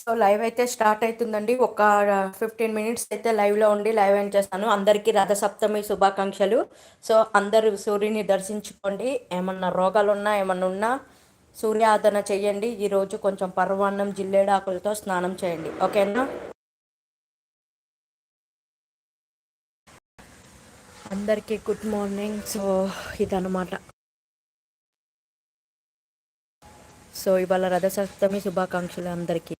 So live అయితే start అవుతుందండి. ఒక ఫిఫ్టీన్ మినిట్స్ అయితే లైవ్లో ఉండి లైవ్ ఏం చేస్తాను. అందరికీ రథసప్తమి శుభాకాంక్షలు. సో అందరూ సూర్యుని దర్శించుకోండి. ఏమన్నా రోగాలు ఉన్నా ఏమన్నా ఉన్నా సూర్యాదన చేయండి. ఈరోజు కొంచెం పర్వాన్నం జిల్లేడాకులతో స్నానం చేయండి. ఓకేనా? అందరికీ గుడ్ మార్నింగ్. సో ఇదనమాట సో ఇవాళ రథసప్తమి శుభాకాంక్షలు అందరికీ.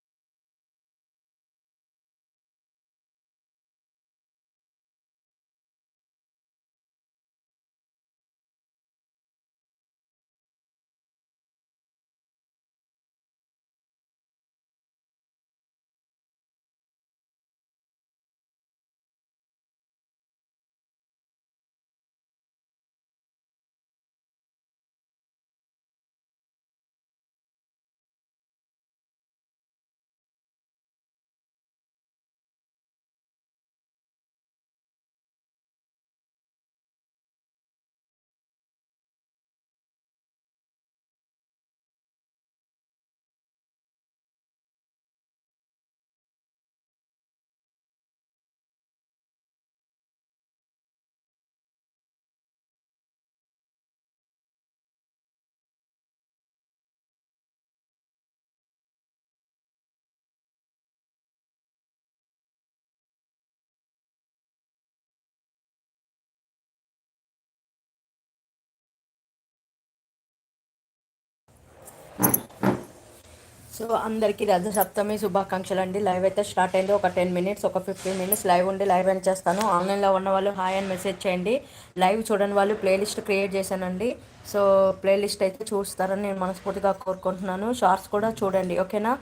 సో అందరికీ రథసప్తమి శుభాకాంక్షలు అండి. లైవ్ అయితే స్టార్ట్ అయింది. ఒక టెన్ మినిట్స్ ఒక ఫిఫ్టీన్ మినిట్స్ లైవ్ ఉండి లైవ్ అని చేస్తాను. ఆన్లైన్లో ఉన్న వాళ్ళు హాయ్ అని మెసేజ్ చేయండి. లైవ్ చూడని వాళ్ళు ప్లేలిస్ట్ క్రియేట్ చేశానండి. సో ప్లేలిస్ట్ అయితే చూస్తారని నేను మనస్ఫూర్తిగా కోరుకుంటున్నాను. షార్ట్స్ కూడా చూడండి ఓకేనా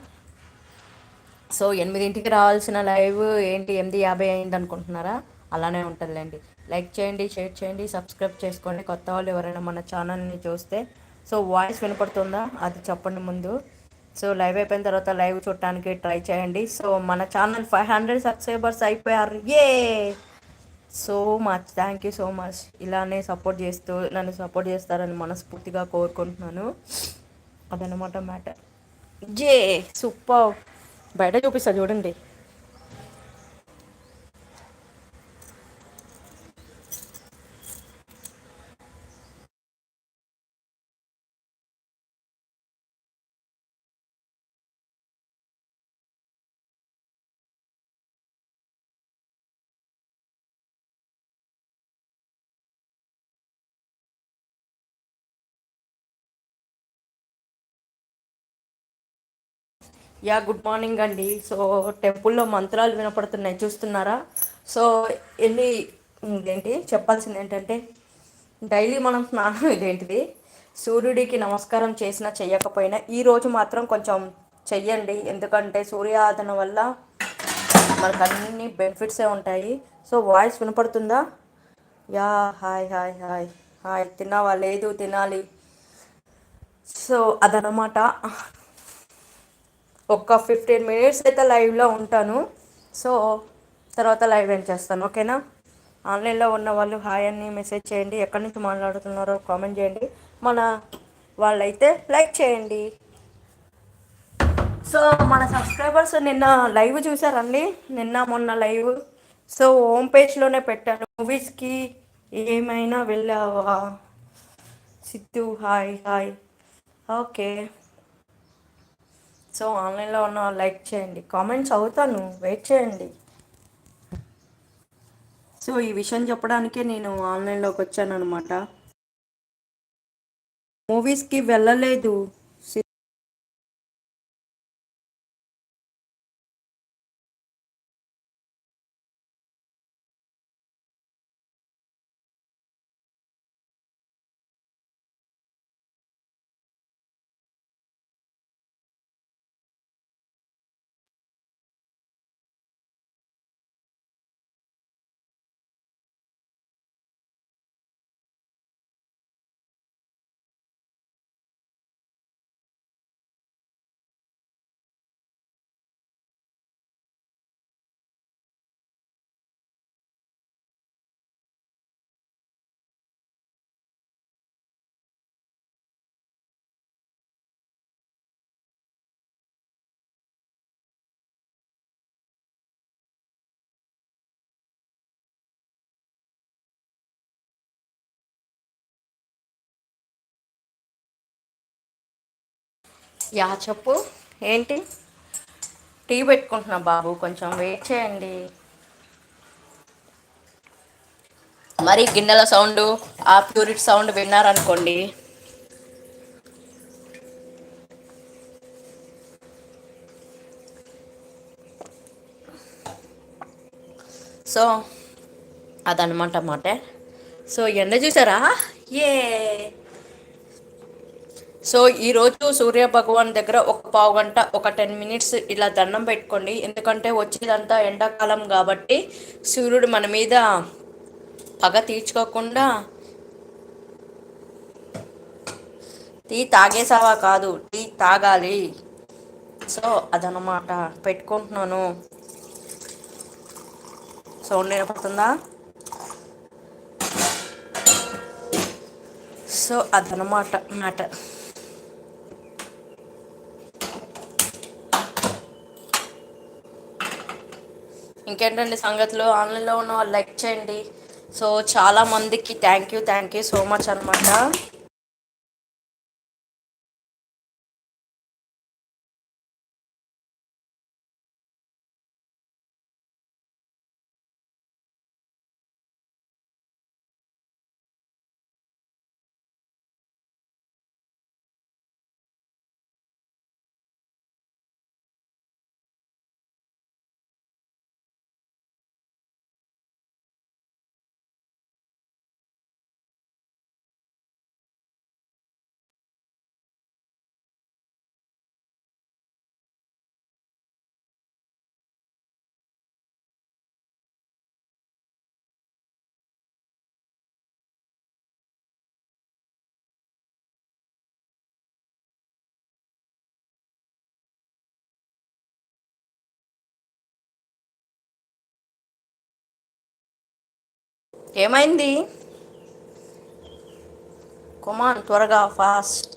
సో ఎనిమిదింటికి రావాల్సిన లైవ్ ఏంటి? ఎనిమిది యాభై అయింది అనుకుంటున్నారా? అలానే ఉంటుందిలేండి. లైక్ చేయండి షేర్ చేయండి సబ్స్క్రైబ్ చేసుకోండి. కొత్త వాళ్ళు ఎవరైనా మన ఛానల్ని చూస్తే సో వాయిస్ వినపడుతుందా? అది చెప్పండి ముందు. సో లైవ్ అయిపోయిన తర్వాత లైవ్ చూడటానికి ట్రై చేయండి. సో మన ఛానల్ ఫైవ్ హండ్రెడ్ సబ్స్క్రైబర్స్ అయిపోయారు. ఏ so much. Thank you so much. ఇలానే సపోర్ట్ చేస్తూ నన్ను సపోర్ట్ చేస్తారని మనస్ఫూర్తిగా కోరుకుంటున్నాను. అదనమాట మ్యాటర్. జే సూపర్. బయట చూపిస్తా చూడండి. యా గుడ్ మార్నింగ్ అండి. సో టెంపుల్లో మంత్రాలు వినపడుతున్నాయి. చూస్తున్నారా? సో ఎన్ని ఇదేంటి చెప్పాల్సింది ఏంటంటే డైలీ మనం స్నానం ఇదేంటిది? సూర్యుడికి నమస్కారం చేసినా చెయ్యకపోయినా ఈరోజు మాత్రం కొంచెం చెయ్యండి. ఎందుకంటే సూర్యాదన వల్ల మనకు అన్ని బెనిఫిట్సే ఉంటాయి. సో వాయిస్ వినపడుతుందా? Yeah hi hi hi hi. తిన్నావా? లేదు తినాలి. సో అదనమాట ఒక ఫిఫ్టీన్ మినిట్స్ అయితే లైవ్లో ఉంటాను. సో తర్వాత లైవ్ ఏం చేస్తాను ఓకేనా? ఆన్లైన్లో ఉన్న వాళ్ళు హాయ్ అని మెసేజ్ చేయండి. ఎక్కడి నుంచి మాట్లాడుతున్నారో కామెంట్ చేయండి. మన వాళ్ళైతే లైక్ చేయండి. సో మన సబ్స్క్రైబర్స్ నిన్న లైవ్ చూసారండి? నిన్న మొన్న లైవ్. సో హోమ్ పేజ్లోనే పెట్టాను. మూవీస్కి ఏమైనా వెళ్ళావా? Siddhu hi hi. Okay. So ఆన్లైన్లో ఉన్న లైక్ చేయండి. కామెంట్స్ అవుతాను. వెయిట్ చేయండి. సో ఈ విషయం చెప్పడానికే నేను ఆన్లైన్లోకి వచ్చాను అనమాట మూవీస్కి వెళ్ళలేదు. యా చెప్పు. ఏంటి? టీ పెట్టుకుంటున్నా బాబు కొంచెం వెయిట్ చేయండి. మరి గిన్నెల సౌండ్ ఆ ప్యూరిట్ సౌండ్ విన్నారనుకోండి. సో అదనమాట మాట. సో ఎండ చూసారా? ఏ సో ఈరోజు సూర్య భగవాన్ దగ్గర ఒక పావు గంట ఒక టెన్ మినిట్స్ ఇలా దండం పెట్టుకోండి. ఎందుకంటే వచ్చేదంతా ఎండాకాలం కాబట్టి సూర్యుడు మన మీద పగ తీర్చుకోకుండా టీ తాగేసావా కాదు టీ తాగాలి. సో అదనమాట పెట్టుకుంటున్నాను. సౌండ్ వినపడుతుందా? సో అదనమాట మ్యాటర్. ఇంకేంటండి సంగతులు? ఆన్లైన్లో ఉన్న వాళ్ళు లైక్ చేయండి. సో చాలా మందికి thank you thank you so much అనమాట ఏమైంది? కుమాన్ త్వరగా ఫాస్ట్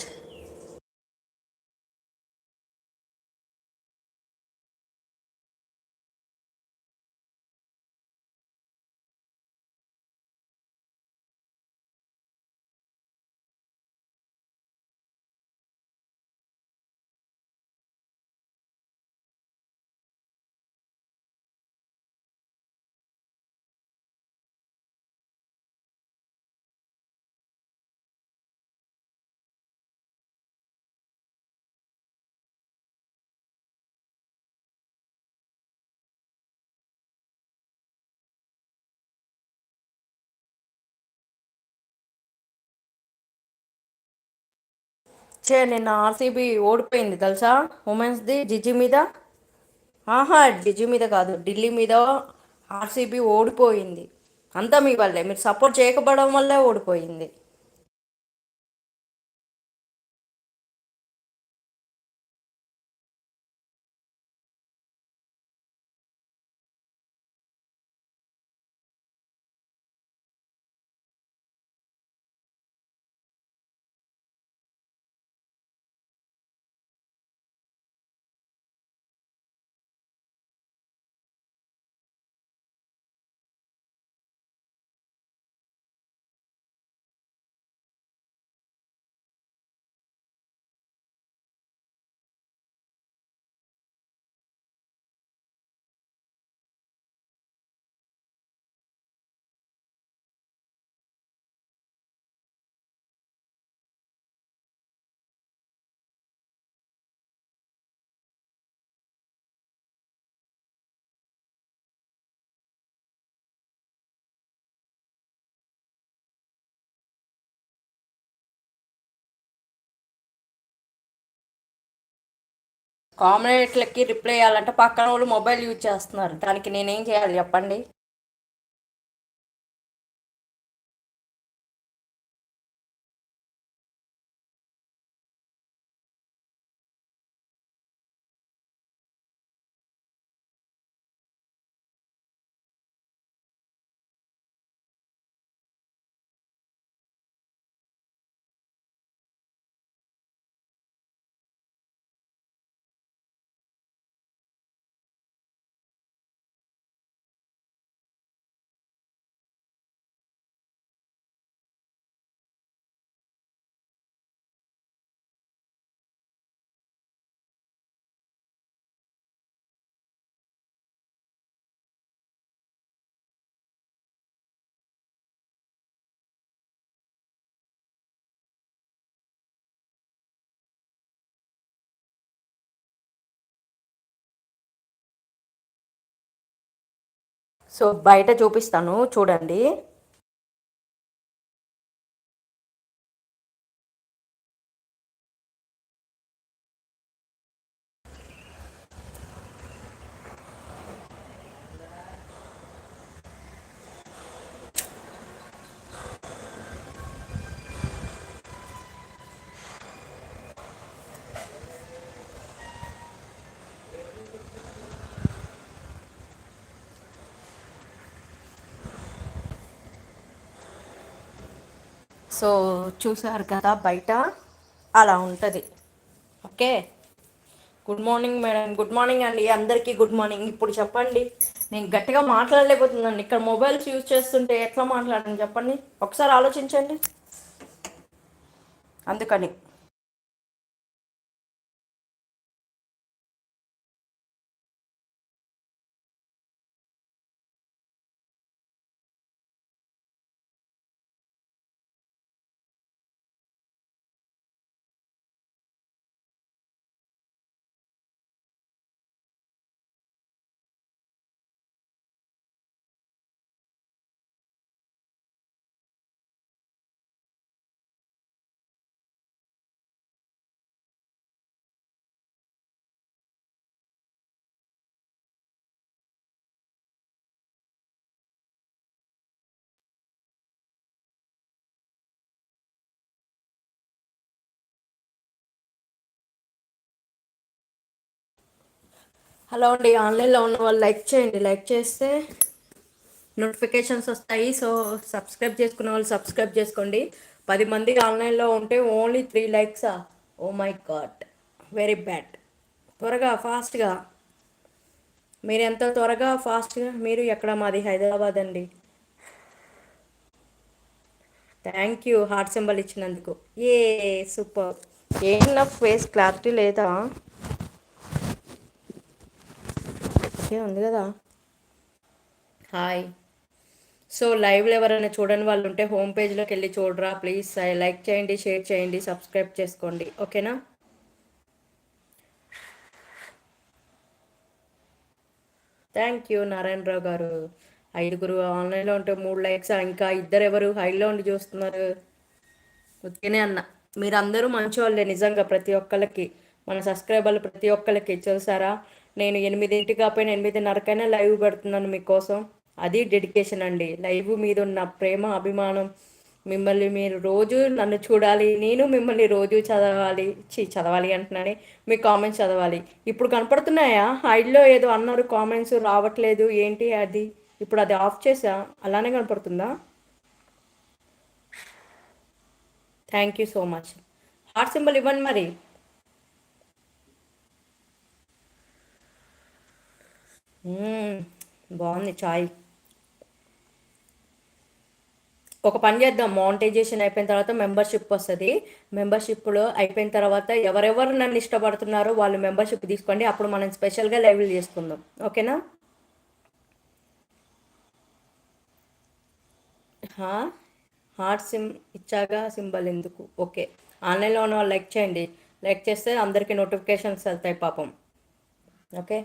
చే నిన్న ఆర్సీబీ ఓడిపోయింది తెలుసా? ఉమెన్స్ది జిజి మీద? ఆహా జిజి మీద కాదు ఢిల్లీ మీద ఆర్సీబీ ఓడిపోయింది. అంతా మీ వల్లే. మీరు సపోర్ట్ చేయకపోవడం వల్లే ఓడిపోయింది. కామెంట్లకి రిప్లై చేయాలంటే పక్కన వాళ్ళు మొబైల్ యూజ్ చేస్తున్నారు. దానికి నేనేం చేయాలి చెప్పండి? సో బయట చూపిస్తాను చూడండి. సో చూసారు కదా బయట? అలా ఉంటుంది. Okay? Good morning madam. Good morning అండి. అందరికీ గుడ్ మార్నింగ్. ఇప్పుడు చెప్పండి. నేను గట్టిగా మాట్లాడలేకపోతుందండి ఇక్కడ మొబైల్స్ యూజ్ చేస్తుంటే ఎట్లా మాట్లాడండి చెప్పండి? ఒకసారి ఆలోచించండి. అందుకని. హలో అండి ఆన్లైన్లో ఉన్న వాళ్ళు లైక్ చేయండి. లైక్ చేస్తే నోటిఫికేషన్స్ వస్తాయి. సో సబ్స్క్రైబ్ చేసుకున్న వాళ్ళు సబ్స్క్రైబ్ చేసుకోండి. పది మంది ఆన్లైన్లో ఉంటే ఓన్లీ త్రీ లైక్సా? Oh my God. Very bad. త్వరగా ఫాస్ట్గా. మీరు ఎంత త్వరగా ఫాస్ట్గా? మీరు ఎక్కడ? మాది హైదరాబాద్ అండి. థ్యాంక్ యూ హార్ట్ సింబల్ ఇచ్చినందుకు. ఏ సూపర్. ఏం నా ఫేస్ క్లారిటీ లేదా? ఓకే ఉంది కదా. హాయ్ సో లైవ్లో ఎవరైనా చూడని వాళ్ళు ఉంటే హోమ్ పేజ్లోకి వెళ్ళి చూడరా ప్లీజ్ లైక్ చేయండి షేర్ చేయండి సబ్స్క్రైబ్ చేసుకోండి. ఓకేనా థ్యాంక్ యూ నారాయణరావు గారు. ఐదుగురు ఆన్లైన్లో ఉంటే మూడు లైక్స్ ఇంకా ఇద్దరు ఎవరు హైలో ఉండి చూస్తున్నారు. ఉత్తినే అన్న. మీరు అందరూ మంచి వాళ్ళే నిజంగా ప్రతి ఒక్కరికి మన సబ్స్క్రైబర్లు ప్రతి ఒక్కరికి చూసారా? నేను ఎనిమిదింటి కాకపోయినా ఎనిమిదిన్నరకైనా లైవ్ పెడుతున్నాను మీకోసం. అది డెడికేషన్ అండి. లైవ్ మీద ఉన్న ప్రేమ అభిమానం మిమ్మల్ని మీరు రోజు నన్ను చూడాలి. నేను మిమ్మల్ని రోజు చదవాలి. చీ చదవాలి అంటున్నాను. మీ కామెంట్స్ చదవాలి. ఇప్పుడు కనపడుతున్నాయా? హైడ్లో ఏదో అన్నారు. కామెంట్స్ రావట్లేదు. ఏంటి అది? ఇప్పుడు అది ఆఫ్ చేసా? అలానే కనపడుతుందా? Thank you so much. Heart symbol ఇవ్వండి మరి. బాగుంది చాయ్. ఒక పని చేద్దాం. మానిటైజేషన్ అయిపోయిన తర్వాత మెంబర్షిప్ వస్తుంది. మెంబర్షిప్లో అయిపోయిన తర్వాత ఎవరెవరు నన్ను ఇష్టపడుతున్నారో వాళ్ళు మెంబర్షిప్ తీసుకోండి. అప్పుడు మనం స్పెషల్గా లైవ్లు చేసుకుందాం. ఓకేనా హార్ట్ సిమ్ ఇచ్చాగా సింబల్ ఎందుకు? ఓకే ఆన్లైన్లో ఉన్న వాళ్ళు లైక్ చేయండి. లైక్ చేస్తే అందరికీ నోటిఫికేషన్స్ వెళ్తాయి పాపం. ఓకే